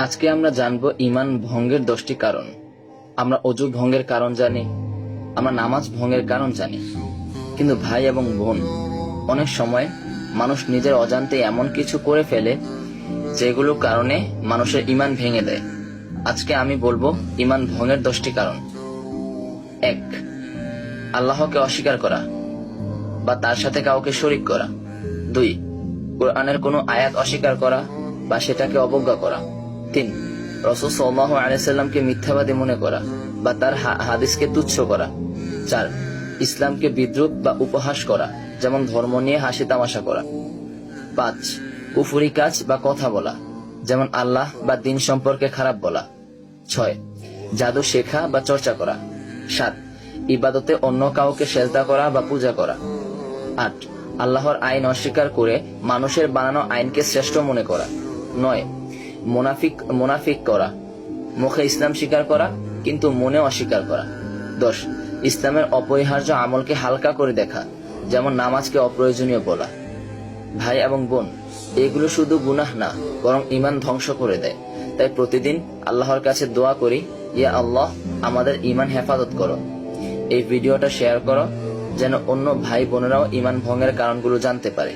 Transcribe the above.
আজকে আমরা জানব ইমান ভঙ্গের দশটি কারণ। আমরা অজু ভঙ্গের কারণ জানি, আমরা নামাজ ভঙ্গের কারণ জানি। কিন্তু ভাই এবং বোন, অনেক সময় মানুষ নিজের অজান্তে এমন কিছু করে ফেলে, যেগুলোর কারণে মানুষের ইমান ভেঙে দেয়। আজকে আমি বলব ইমান ভঙ্গের দশটি কারণ। এক, আল্লাহকে অস্বীকার করা বা তার সাথে কাউকে শরিক করা। দুই, কোরআনের কোনো আয়াত অস্বীকার করা বা সেটাকে অবজ্ঞা করা। তিন রসুল সাল্লাহ আলাইসাল্লামকে মিথ্যাবাদী মনে করা বা তার হাদিসকে তুচ্ছ করা। চার, ইসলামকে বিদ্রুপ বা উপহাস করা, যেমন ধর্ম নিয়ে হাসি তামাশা করা। পাঁচ, কুফুরি কাজ বা কথা বলা, যেমন আল্লাহ বা দিন সম্পর্কে খারাপ বলা। ছয়, জাদু শেখা বা চর্চা করা। সাত, ইবাদতে অন্য কাউকে সেজদা করা বা পূজা করা। আট, আল্লাহর আইন অস্বীকার করে মানুষের বানানো আইনকে শ্রেষ্ঠ মনে করা। নয় মোনাফিক মোনাফিক করা। মুখে ইসলাম স্বীকার করা, কিন্তু মনে অস্বীকার করা। দশ ইসলামের অপরিহার্য আমলকে হালকা করে দেখা, যেমন নামাজকে অপ্রয়োজনীয় বলা। ভাই এবং বোন, এগুলো শুধু গুনাহ না, বরং ইমান ধ্বংস করে দেয়। তাই প্রতিদিন আল্লাহর কাছে দোয়া করি, ইয়া আল্লাহ, আমাদের ইমান হেফাজত করো। এই ভিডিওটা শেয়ার করো, যেন অন্য ভাই বোনেরাও ইমান ভঙ্গের কারণগুলো জানতে পারে।